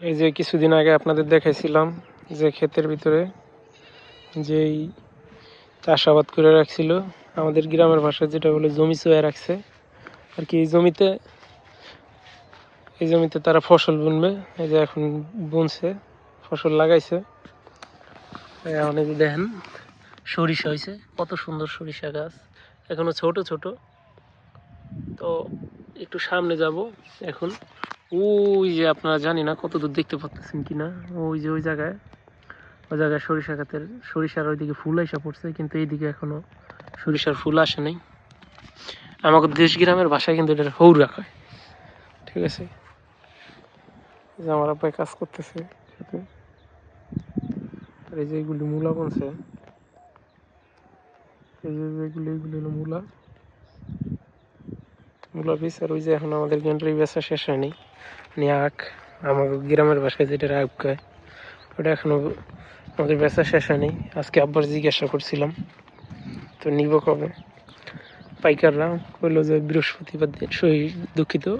এই যে কিছুদিন আগে আপনাদের দেখাইছিলাম যে ক্ষেতের ভিতরে যেই চাষাবাদ করে রাখছিল, আমাদের গ্রামের ভাষায় যেটা বলে জমি চুয়ে রাখছে। আর কি এই জমিতে এই জমিতে তারা ফসল বুনবে, এই যে এখন বুনছে, ফসল লাগাইছে। এখন এই যে দেখেন, সরিষা হয়েছে কত সুন্দর সরিষা গাছ, এখনও ছোট ছোট। তো একটু সামনে যাব এখন। ওই যে আপনারা জানি না কত দূর দেখতে পাচ্ছেন কিনা, ওই যে ওই জায়গায় ওই জায়গায় সরিষা খাতের সরিষার ওইদিকে ফুল এসে পড়ছে, কিন্তু এইদিকে এখনও সরিষার ফুল আসে নাই। আমাদের দেশ গ্রামের ভাষায় কিন্তু এটা হৌরা কয় ঠিক আছে? আমার আব্বাই কাজ করতেছে সাথে। আর এই যে এইগুলি মূলা বলছে এই যে যেগুলি এইগুলি হলো মূলা। বীজ আর ওই যে এখন আমাদের গেন্ডারি বেচা শেষ হয়নি। মানে আখ আমার গ্রামের ভাষায় যেটা আখ কয়, ওটা এখনও আমাদের বেচা শেষ হয়নি। আজকে আব্বার জিজ্ঞাসা করছিলাম, তো নিব কবে? পাইকাররা কইলো যে বৃহস্পতিবার দিন সই- দুঃখিত,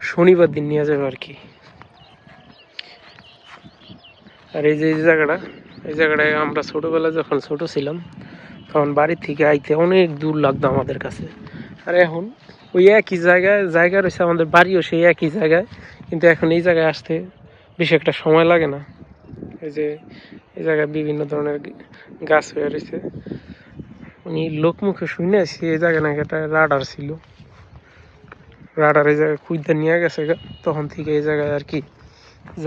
শনিবার দিন নিয়ে যাবে আর কি আর এই যে, এই জায়গাটা, এই জায়গাটায় আমরা ছোটবেলা যখন ছোট ছিলাম, তখন বাড়ি থেকে আইতে অনেক দূর লাগতো আমাদের কাছে। আর এখন ওই একই জায়গায়, জায়গা রয়েছে আমাদের বাড়িও সেই একই জায়গায়, কিন্তু এখন এই জায়গায় আসতে বেশি একটা সময় লাগে না। এই যে, এই জায়গায় বিভিন্ন ধরনের গাছ হয়ে রয়েছে। উনি লোকমুখে শুনে আসি এই জায়গায় নাকি একটা রাডার ছিল। রাডার এই জায়গায় খুঁজতে নিয়ে গেছে তখন থেকে এই জায়গায় আর কি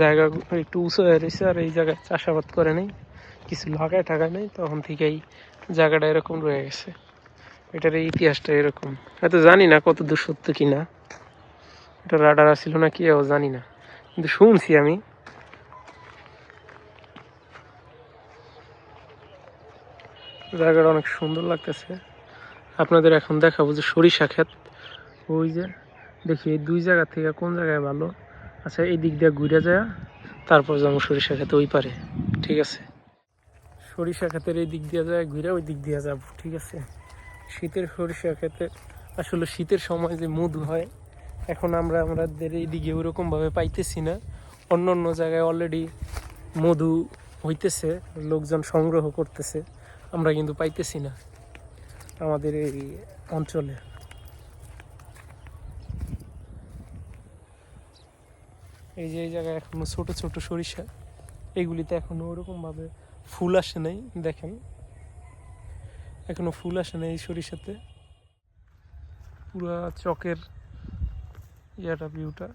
জায়গা একটু উঁচু হয়ে রয়েছে আর এই জায়গায় চাষাবাদ করে নেই, কিছু লাগায় টাকায় নেই, তখন থেকেই জায়গাটা এরকম রয়ে গেছে। এটার এই ইতিহাসটা এরকম। হয়তো জানি না কত দূর সত্য কি না এটা রাডার ছিল না কি জানি না। কিন্তু শুনছি আমি। জায়গাটা অনেক সুন্দর লাগতেছে। আপনাদের এখন দেখাবো যে সরিষা ক্ষেত। ওই যে, দেখি এই দুই জায়গা থেকে কোন জায়গায় ভালো? আচ্ছা এই দিক দিয়ে ঘুরে যায়, তারপর যাব সরিষা খেতে ওই পারে। ঠিক আছে? সরিষা ক্ষেতের এই দিক দিয়ে যায়, ঘুরে ওই দিক দিয়ে যাব, ঠিক আছে? শীতের সরিষা ক্ষেতে আসলে শীতের সময় যে মধু হয়, এখন আমরা আমাদের এইদিকে ওরকমভাবে পাইতেছি না। অন্য অন্য জায়গায় অলরেডি মধু হইতেছে, লোকজন সংগ্রহ করতেছে, আমরা কিন্তু পাইতেছি না আমাদের এই অঞ্চলে। এই যে এই জায়গায় এখনও ছোট ছোট সরিষা, এগুলিতে এখনও ওরকমভাবে ফুল আসে নাই, দেখেন। এখনও ফুল আসে না এই সরিষাতে। পুরা চকের ইয়াটা ভিউটা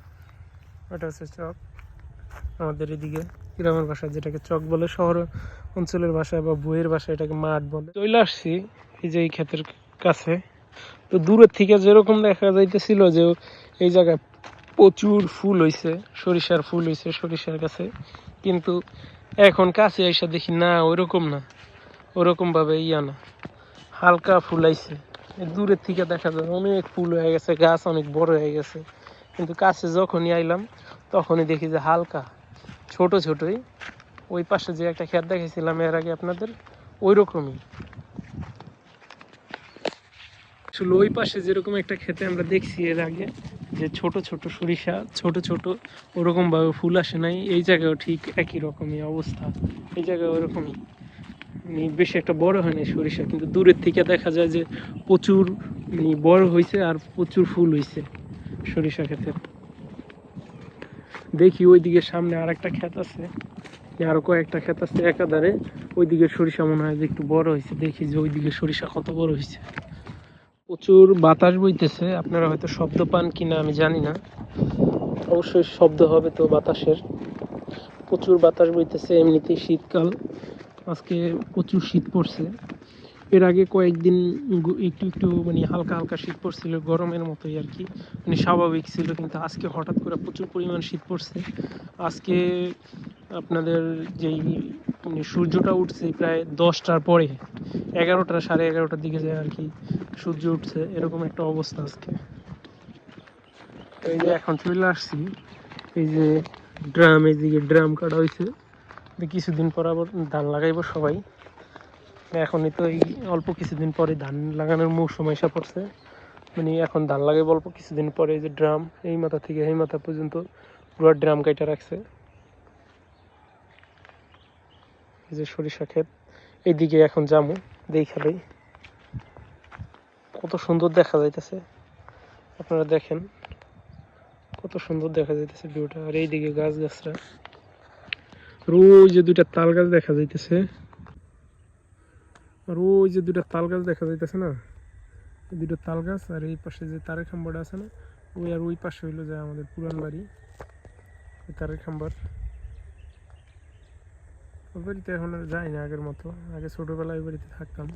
ওটা হচ্ছে চক আমাদের এদিকে গ্রামের ভাষায় যেটাকে চক বলে, শহর অঞ্চলের ভাষায় বা বইয়ের ভাষায় এটাকে মাঠ বলে। চলে আসছি এই যে এই ক্ষেতের কাছে। তো দূরের থেকে যেরকম দেখা যাইতেছিল যে এই জায়গায় প্রচুর ফুল হইছে, সরিষার ফুল হইছে সরিষার কাছে। কিন্তু এখন কাছে এসে দেখি না, ওইরকম না। ওরকম ভাবে ইয়া না। হালকা ফুল আইছে। দূরের থেকে দেখা যায় অনেক ফুল হয়ে গেছে, গাছ অনেক বড় হয়ে গেছে। কিন্তু কাছে যখনই আইলাম, তখনই দেখি যে হালকা, ছোট ছোটই। ওই পাশে যে একটা ক্ষেত দেখেছিলাম এর আগে আপনাদের ওই রকমই আসলে ওই পাশে যেরকম একটা খেতে আমরা দেখছি এর আগে, যে ছোট ছোট সরিষা, ছোট ছোট ওরকম ভাবে ফুল আসে নাই। এই জায়গায়ও ঠিক একই রকমই অবস্থা। এই জায়গায় ওরকমই। বেশি একটা বড় হয় না সরিষা, কিন্তু দূরের থেকে দেখা যায় যে প্রচুর বড় হয়েছে আর প্রচুর ফুল হয়েছে সরিষা ক্ষেতের দেখি ওইদিকে সামনে আর একটা ক্ষেত আছে আরও কয়েকটা ক্ষেত আছে একাধারে, ওইদিকে সরিষা মনে হয় যে একটু বড় হয়েছে। দেখি যে ওইদিকে সরিষা কত বড় হয়েছে। প্রচুর বাতাস বইতেছে, আপনারা হয়তো শব্দ পান কিনা আমি জানি না। অবশ্যই শব্দ হবে তো বাতাসের। প্রচুর বাতাস বইতেছে, এমনিতেই শীতকাল। আজকে প্রচুর শীত পড়ছে। এর আগে কয়েকদিন একটু একটু মানে হালকা হালকা শীত পড়ছিল, গরমের মতোই আর কি। মানে স্বাভাবিক ছিল, কিন্তু আজকে হঠাৎ করে প্রচুর পরিমাণ শীত পড়ছে। আজকে আপনাদের যেই মানে সূর্যটা উঠছে প্রায় দশটার পরে, এগারোটা, সাড়ে এগারোটার দিকে যায় আর কি সূর্য উঠছে, এরকম একটা অবস্থা আজকে। এই যে এখন চলে আসছি, এই যে ড্রাম এদিকে ড্রাম কাটা হয়েছে কিছুদিন পর আবার ধান লাগাইবো সবাই। এখনই তো এই অল্প কিছুদিন পরে ধান লাগানোর মৌসুম এসে পড়ছে। মানে এখন ধান লাগাইবো অল্প কিছুদিন পরে এই যে ড্রাম, এই মাথা থেকে এই মাথা পর্যন্ত পুরো ড্রাম কাইটা রাখছে। এই যে সরিষা ক্ষেত, এইদিকে এখন যামু দেখালেই কত সুন্দর দেখা যাইতেছে। আপনারা দেখেন, কত সুন্দর দেখা যাইতেছে ভিউটা। আর এইদিকে গাছ গাছরা রোজ যে দুইটা তাল গাছ দেখা যাইতেছে। আর ওই যে দুইটা তাল গাছ দেখা যাইতেছে না? এই দুটো তাল গাছ আর এই পাশে যে তারের খাম্বাটা আছে না, ওই আর ওই পাশে হইল যে আমাদের পুরান বাড়ি, ওই তারের খাম্বার। ওই বাড়িতে এখন আর যাই না আগের মতো। আগে ছোটবেলায় ওই বাড়িতে থাকতাম।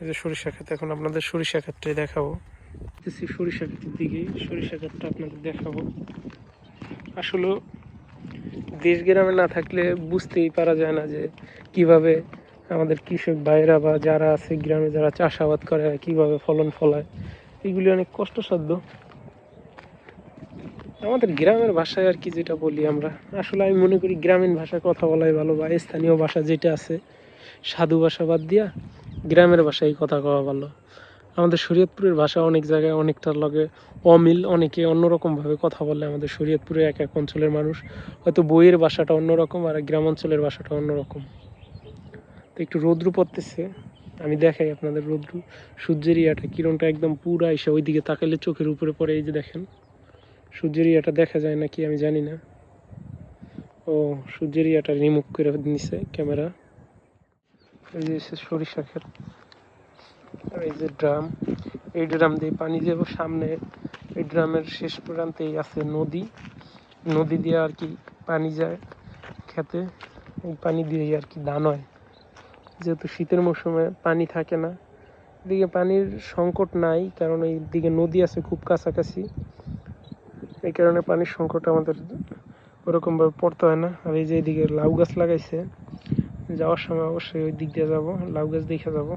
এই যে সরিষা ক্ষেত, এখন আপনাদের সরিষা ক্ষেতটাই দেখাবো। দিকে। আপনাদের দেখাবো। আসলে দেশ গ্রামে না থাকলে বুঝতেই পারা যায় না যে কীভাবে আমাদের কৃষক ভাইরা বা যারা আছে গ্রামে যারা চাষাবাদ করে, কীভাবে ফলন ফলায়। এগুলি অনেক কষ্টসাধ্য। আমাদের গ্রামের ভাষায় আর কি যেটা বলি আমরা। আসলে আমি মনে করি গ্রামীণ ভাষায় কথা বলাই ভালো বা স্থানীয় ভাষা যেটা আছে, সাধু ভাষা বাদ দিয়া গ্রামের ভাষায় কথা কওয়া ভালো। আমাদের শরীয়তপুরের ভাষা অনেক জায়গায় অনেকটার লগে অমিল, অনেকে অন্যরকমভাবে কথা বলে আমাদের শরীয়তপুরের এক এক অঞ্চলের মানুষ। হয়তো বইয়ের ভাষাটা অন্যরকম আর গ্রাম অঞ্চলের ভাষাটা অন্যরকম। তো একটু রৌদ্র পড়তেছে আমি দেখাই আপনাদের রৌদ্র। সূর্যের ইয়াটা, কিরণটা একদম পুরা এসে ওইদিকে তাকালে চোখের উপরে পড়ে, এই যে দেখেন। সূর্যের ইয়াটা দেখা যায় নাকি আমি জানি না। ও, সূর্যের ইয়াটা রিমুভ করে নিছে ক্যামেরা। এই যে সরিষা ক্ষেত। আর এই যে ড্রাম, এই ড্রাম দিয়ে পানি যাব সামনে। এই ড্রামের শেষ প্রান্তেই আছে নদী। নদী দিয়ে আর কি পানি যায় খেতে। এই পানি দিয়েই আর কি ধান হয়। যেহেতু শীতের মৌসুমে পানি থাকে না। এদিকে পানির সংকট নাই, কারণ এই দিকে নদী আছে খুব কাছাকাছি। এই কারণে পানির সংকট আমাদের ওরকমভাবে পড়তে হয় না। আর এই যে এইদিকে লাউ গাছ লাগাইছে, যাওয়ার সময় অবশ্যই ওই দিক দিয়ে যাব, লাউ গাছ দেখে যাব।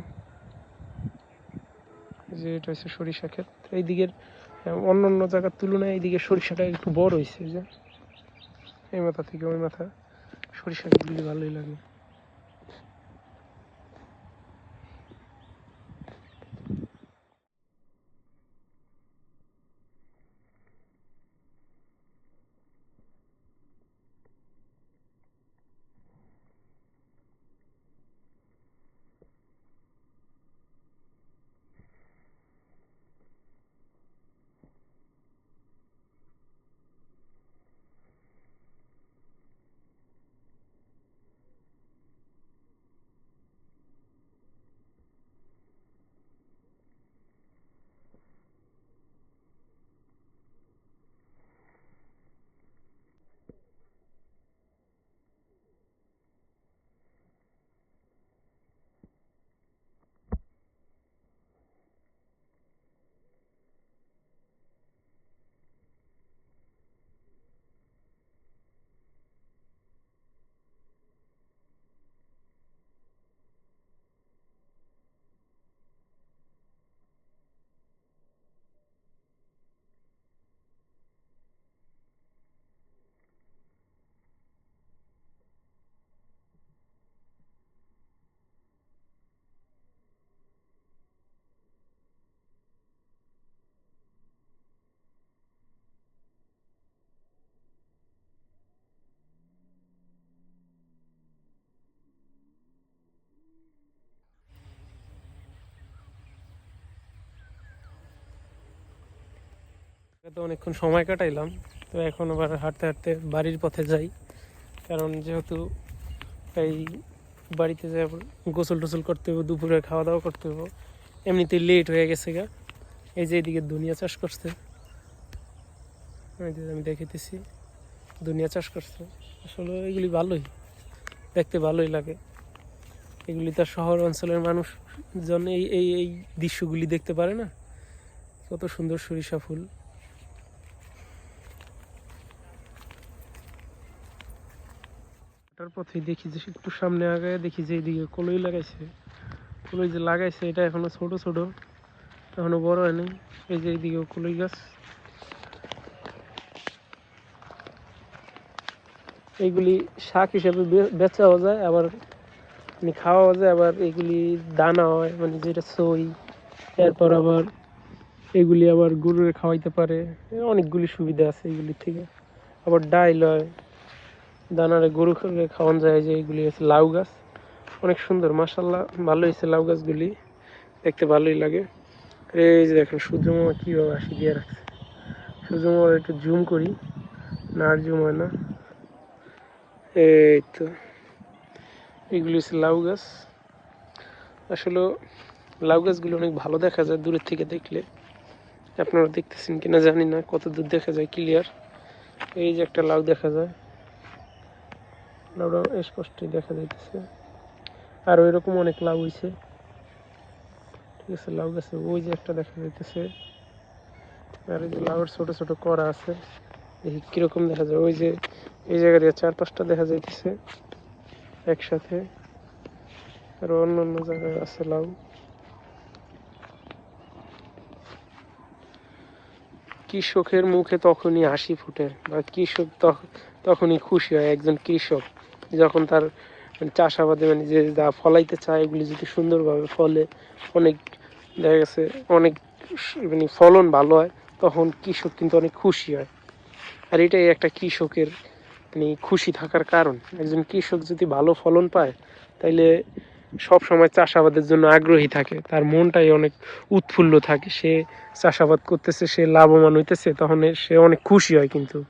যে এটা হচ্ছে সরিষা ক্ষেত। এই দিকের অন্য অন্য জায়গার তুলনায় এই দিকে সরিষাটা একটু বড় হয়েছে যে এই মাথা থেকে ওই মাথা সরিষা ক্ষেতগুলি ভালোই লাগে। তো অনেকক্ষণ সময় কাটাইলাম, তো এখন আবার হাঁটতে হাঁটতে বাড়ির পথে যাই। কারণ যেহেতু এই বাড়িতে যাই গোসল টোসল করতে হবে দুপুরে খাওয়া দাওয়া করতে হবে এমনিতেই লেট হয়ে গেছে গা। এই যে এইদিকে দুনিয়া চাষ করছে। আমি দেখিতেছি, দুনিয়া চাষ করছে। আসলে এগুলি ভালোই, দেখতে ভালোই লাগে। এগুলি তার শহর অঞ্চলের মানুষ জন এই এই দৃশ্যগুলি দেখতে পারে না। কত সুন্দর সরিষা ফুল। হাঁটার পথে দেখি যে একটু সামনে আগায় দেখি যে এইদিকে কলই লাগাইছে। কলই যে লাগাইছে, এটা এখনও ছোট ছোট। এখনও বড় হয়নি এই যে এইদিকে কলই গাছ। এইগুলি শাক হিসাবে বেচাও যায়, আবার মানে খাওয়াও যায়, আবার এগুলি দানা হয় মানে যেটা সই, এরপর আবার এগুলি আবার গরুরে খাওয়াইতে পারে। অনেকগুলি সুবিধা আছে এগুলির থেকে। আবার ডাইল হয়। দানারে গরু খাওয়ান যায় যে এগুলি আছে লাউ গাছ। অনেক সুন্দর মাসাল্লাহ ভালো হয়েছে লাউ গাছগুলি। দেখতে ভালোই লাগে। এই যে দেখেন সূর্যমামা কীভাবে আসি দিয়ে রাখছে। সূর্যমামার একটু জুম করি, না আর জুম হয় না। এই তো, এগুলি হচ্ছে লাউ গাছ। আসলে লাউ গাছগুলো অনেক ভালো দেখা যায় দূরের থেকে দেখলে। আপনারা দেখতেছেন কিনা জানি না কত দূর দেখা যায় ক্লিয়ার এই যে একটা লাউ দেখা যায়। লাউটা স্পষ্টই দেখা যাইতেছে। আর ওই রকম অনেক লাউ হয়েছে ঠিক আছে, লাউ গাছে ওই যে একটা দেখা যাইতেছে। আর এই যে লাউয়ের ছোট ছোট করা আছে, দেখি কীরকম দেখা যায়। ওই যে এই জায়গা দিয়ে চার পাঁচটা দেখা যাইতেছে একসাথে। আর অন্য অন্য জায়গায় আছে লাউ। কৃষকের মুখে তখনই হাসি ফুটে বা কৃষক তখ- তখনই খুশি হয় একজন কৃষক। যখন তার চাষাবাদে মানে যে যা ফলাইতে চায়, এগুলি যদি সুন্দরভাবে ফলে, অনেক দেখা গেছে, অনেক মানে ফলন ভালো হয়, তখন কৃষক কিন্তু অনেক খুশি হয়। আর এটাই একটা কৃষকের মানে খুশি থাকার কারণ। একজন কৃষক যদি ভালো ফলন পায়, তাইলে সব সময় চাষাবাদের জন্য আগ্রহী থাকে। তার মনটাই অনেক উৎফুল্ল থাকে। সে চাষাবাদ করতেছে, সে লাভবান হইতেছে, তখন সে অনেক খুশি হয় কিন্তু।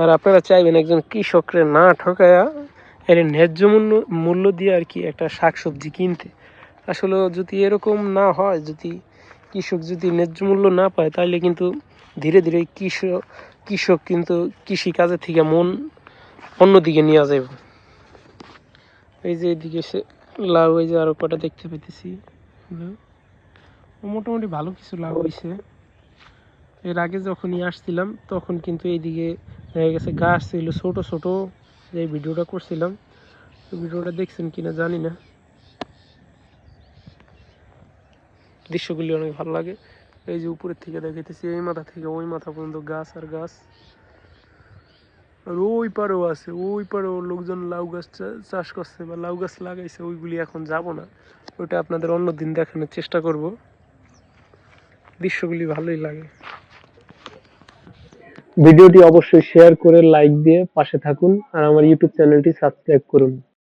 আর আপনারা চাইবেন একজন কৃষকরে না ঠকায়া এর ন্যায্য মূল্য মূল্য দিয়ে আর কি একটা শাকসবজি কিনতে। আসলে যদি এরকম না হয়, যদি কৃষক যদি ন্যায্য মূল্য না পায়, তাহলে কিন্তু ধীরে ধীরে কৃষক কৃষক কিন্তু কৃষি কাজের থেকে মন অন্যদিকে নিয়ে যাবে এই যে এদিকে সে লাউ, এই যে আরও কটা দেখতে পেতেছি মোটামুটি ভালো কিছু লাউ হয়েছে এর আগে যখনই আসছিলাম, তখন কিন্তু এইদিকে দেখা গেছে গাছ ছিল, ছোট ছোট। যে ভিডিওটা করছিলাম ভিডিওটা দেখছেন কিনা জানি না। দৃশ্যগুলি অনেক ভালো লাগে। এই যে উপরের থেকে দেখাইতেছি, এই মাথা থেকে ওই মাথা পর্যন্ত গাছ আর গাছ। আর ওই পারেও আছে, ওই পারেও লোকজন লাউ গাছ চাষ করছে বা লাউ গাছ লাগাইছে, ওইগুলি এখন যাব না। ওইটা আপনাদের অন্য দিন দেখানোর চেষ্টা করব। দৃশ্যগুলি ভালোই লাগে। ভিডিওটি অবশ্যই শেয়ার করে লাইক দিয়ে পাশে থাকুন আর আমার ইউটিউব চ্যানেলটি সাবস্ক্রাইব করুন।